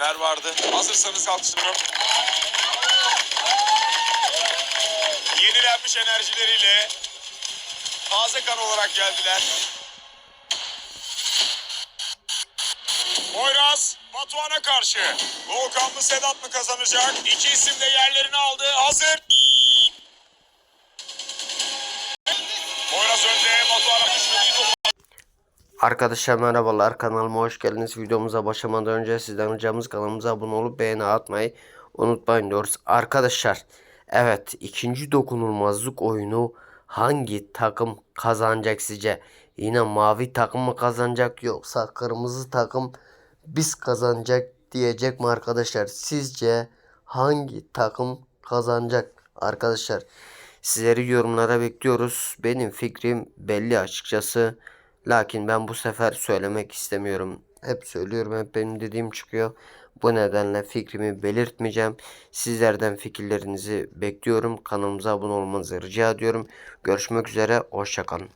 Neler vardı? Hazırsanız alkışlıyorum. Yenilenmiş enerjileriyle taze kan olarak geldiler. Poyraz Batuhan'a karşı. Volkanlı Sedat mı kazanacak? İki isim de yerlerini aldı. Hazır. Poyraz önde. Batuhan'a topu Arkadaşlar merhabalar kanalıma hoş geldiniz. Videomuza başlamadan önce sizden ricamız kanalımıza abone olup beğeni atmayı unutmayın diyoruz. Arkadaşlar evet ikinci dokunulmazlık oyunu hangi takım kazanacak sizce? Yine mavi takım mı kazanacak yoksa kırmızı takım biz kazanacak diyecek mi arkadaşlar? Sizce hangi takım kazanacak arkadaşlar? Sizleri yorumlara bekliyoruz. Benim fikrim belli açıkçası. Lakin ben bu sefer söylemek istemiyorum. Hep söylüyorum, hep benim dediğim çıkıyor. Bu nedenle fikrimi belirtmeyeceğim. Sizlerden fikirlerinizi bekliyorum. Kanalımıza abone olmanızı rica ediyorum. Görüşmek üzere, hoşçakalın.